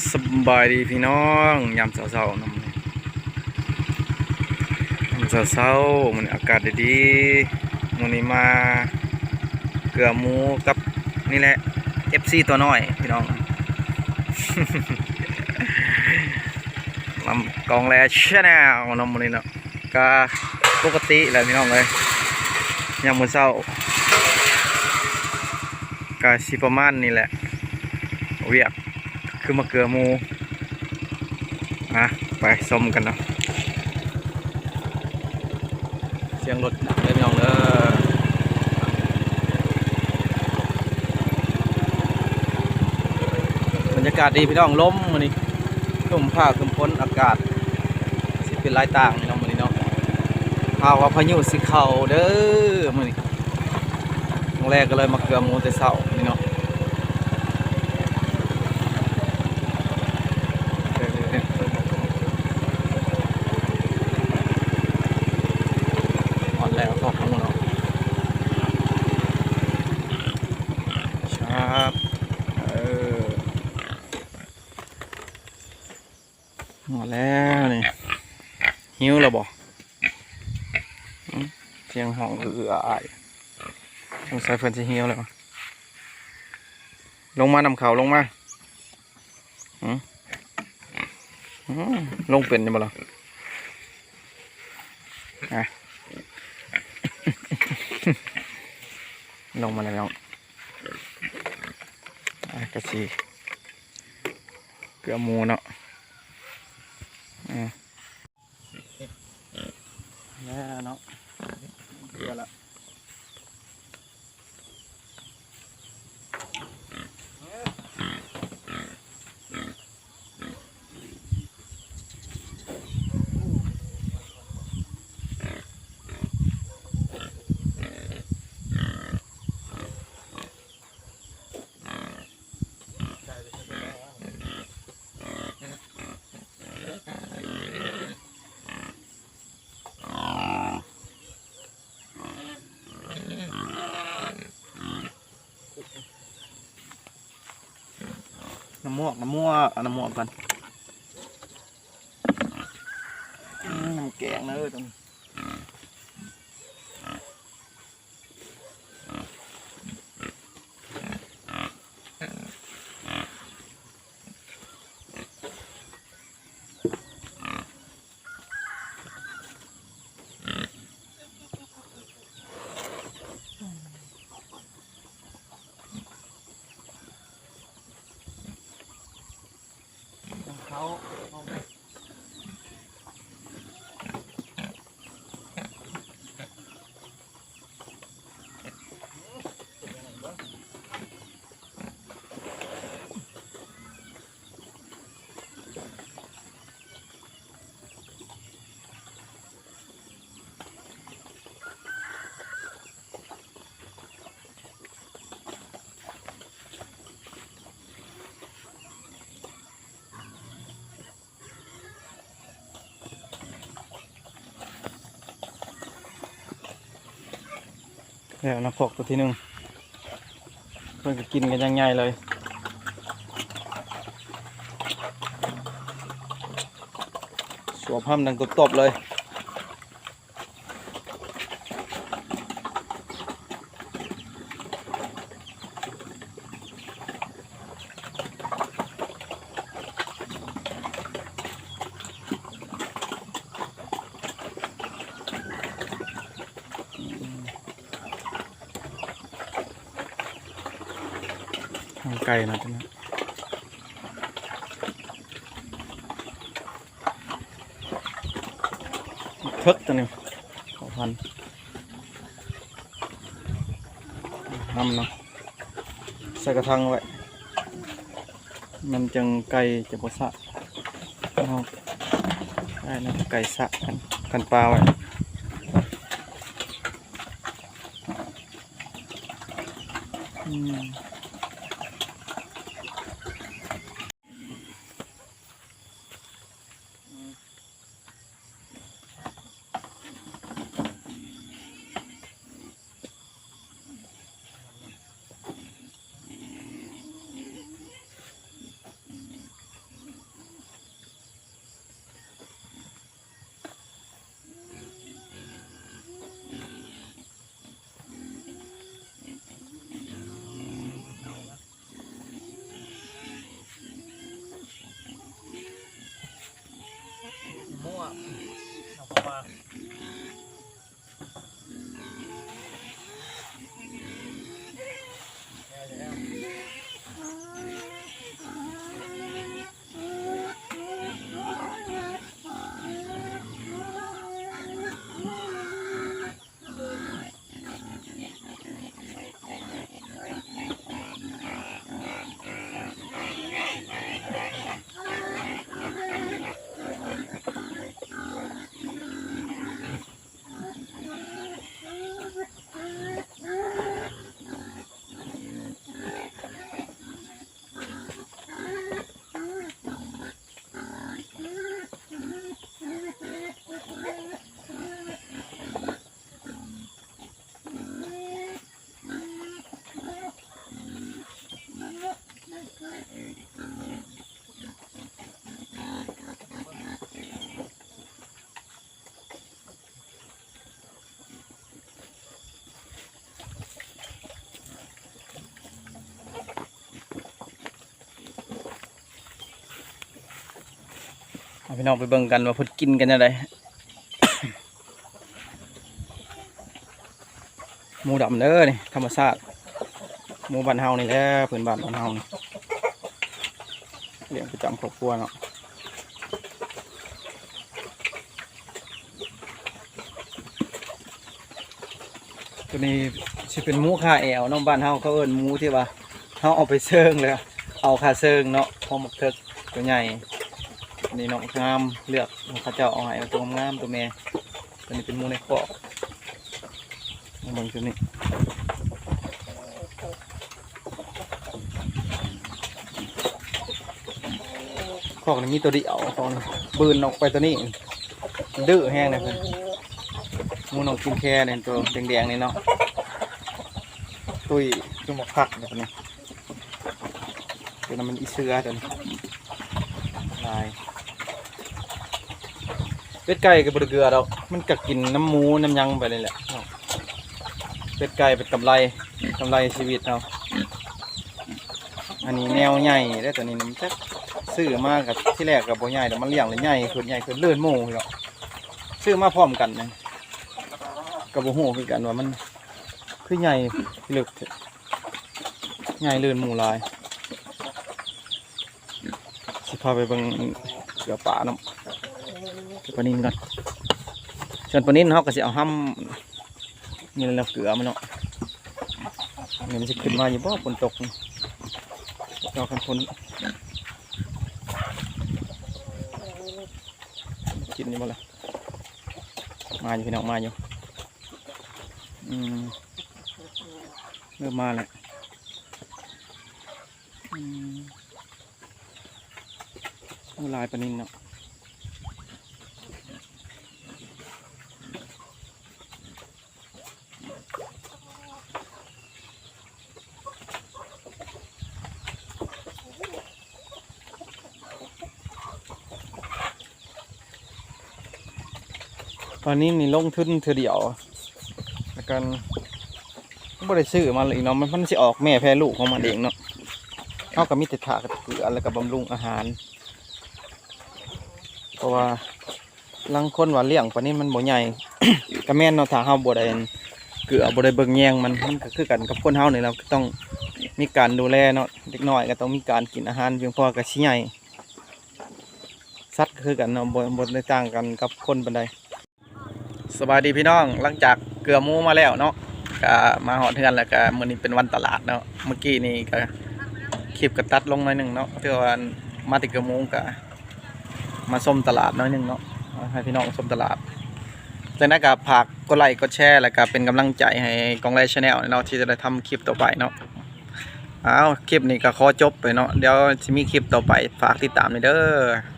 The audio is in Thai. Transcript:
สบายดีพี่น้องยามเช้าๆน้ำมื้อนี้ยามเช้าๆมันอากาศดีๆมื้อนี้มาเกลือหมูกับนี่แหละ FC ตัวน้อยพี่น้องลำกองแลชแนลน้ำมื้อนี้เนาะก็ปกติแหละพี่น้องเลยยามมื้อเช้าก็สิประมาณนี้แหละเวียก คือมาเกือมูอะไปส้มกันเนาะเสียงรถเล่น้องเด้อบรรยากาศดีพี่น้องลมมื้อนี้ลมผ้าคึมพ้นอากาศ สิเป็นลายต่างพี่น้องมื้อนี้เนาะข่าวว่าพายุสิเข้าเด้อมื้อนี้แรกก็เลยมาเกลือมูแต่เช้านี่เนาะ อ่อนแล้วก็ของเรา ชาบเออหมดแล้วนี่หิวแล้วบอืมเสียงห้องเอืออายสงสัยเพิ่อนจะหิวแล้วลงมานำเขาลงมาลงเป็นยังบ่ล่ะอะลงมาแล้ว กระชีเกลือหมูเนาะอ่าแล้วเนาะำมวกน้ำมวกเอาน้ำมวกกันอืมน้ำแกงนะเออตรงนี้ แล้วน้ำพกตัวที่หนึ่งเพื่อนก็กินกันยังไงเลยสวมห้ามดังตบๆเลย ไกลนะจ๊ะนะเพิกตัวนี้ขอพันทำเนาะใส่กระทังไว้ มันจังไก่จะบสะเอาได้นะไก่สะกันกันปลาไว้อืม พี่น้องไปเบิ่งกันว่าเพิ่นกินกันยังไงหมูดำเด้อนี่ธรรมชาติหมูบ้านเฮานี่แหละพื้นบ้านบ้านเฮานี่เลี้ยงประจำครอบครัวเนาะตัวนี้สิเป็นหมูคาแอวน้องบ้านเฮาเขาเอิ้นหมูที่ว่าเฮาเอาไปเซิงเลยเอาคาเซิงเนาะพอหมกเถิกตัวใหญ่ นี่น้องงามเลือกเขาเจ้าเอาให้เอาตัวงามตัวแม่ตัวนี้เป็นมูในคอกางตัวนี้ของนี่มีตัวเดียวขอนบืนออกไปตัวนี้ดื้อแห้งเลยคือมูนองกินแค่เนี่ยตัวแดงๆนี่เนาะตุยจุ่มผักแบบนี้ตัวนั้นมันอีเสือตัวนี้ลาย เป็ดไก่กับบดเกลือดอกมันกักินน้ำหมูน้ำยังไปเลยแหละเนาะเป็ดไก่เป็นกำไรกำไรชีวิตเราอันนี้แนวใหญ่ได้อตัวนี้มันจะซื้อมากับที่แรกกับโบใหญ่แต่มันเลี้ยงเลยใหญ่ขึ้นใหญ่ขึ้นเลื่อนหมูเหรอซื้อมาพร้อมกันนะกับโบหูคือกันว่ามันคือใหญ่เลึกใหญ่เลื่อนหมูหลายสิพาไปเบิ่งเกลือป่าเกลือ ปนินก่อนส่วนปนินเขาก็จะเอาห้ำนี่แหละเกลือมันเนาะนี่มันจะขึ้นมาอยู่บ่ฝนตกเราคันฝนกินนี่บ่ละมาอยู่พี่น้องมาอยู่อืมเริ่มมาแล้วอืมลายปนินเนาะ ตอนนี้นี่ลงทุนเธอเดียวแล้วกันบ่ได้ซื้อมาเลยเนาะมันมันสิออกแม่แพรลูกของมันเองเนาะเขาก็มีแต่ถากับเกลือแล้วก็บบำรุงอาหาร เพราะว่าลังคนว่าเลี้ยงปนนี้มันบ่ใหญ่ก็แม่นเนาะถ้าเฮาบ่ได้เกลือบ่ได้เบิ่งแยงมันมันก็คือกันกับคนเฮาเนี่แหล้วก็ต้องมีการดูแลเนาะเด็กน้อยก็ต้องมีการกินอาหารเพียงพอกับสิใหญ่สัตว์คือกันเนาะบ่บ่ได้ต่างกันกับคนปานใด สบายดีพี่น้องหลังจากเกลือมูมาแล้วเนาะก็มาหอดเทือนแล้วก็มื้อนี้เป็นวันตลาดเนาะเมื่อกี้นี่ก็คลิปก็ตัดลงหน่อยหนึงเนาะเพื่อว่ามาติเกลือมูก็มาส้มตลาดหน้อยหนึงเนาะให้พี่น้องส้มตลาดจากนั้นก็ฝากกดไลค์กดแชร์แล้วก็เป็นกำลังใจให้กองไลชาแนลเนาะที่จะได้ทำคลิปต่อไปเนาะเอาคลิปนี้ก็ขอจบไปเนาะเดี๋ยวจะมีคลิปต่อไปฝากติดตามหน่อยเด้อ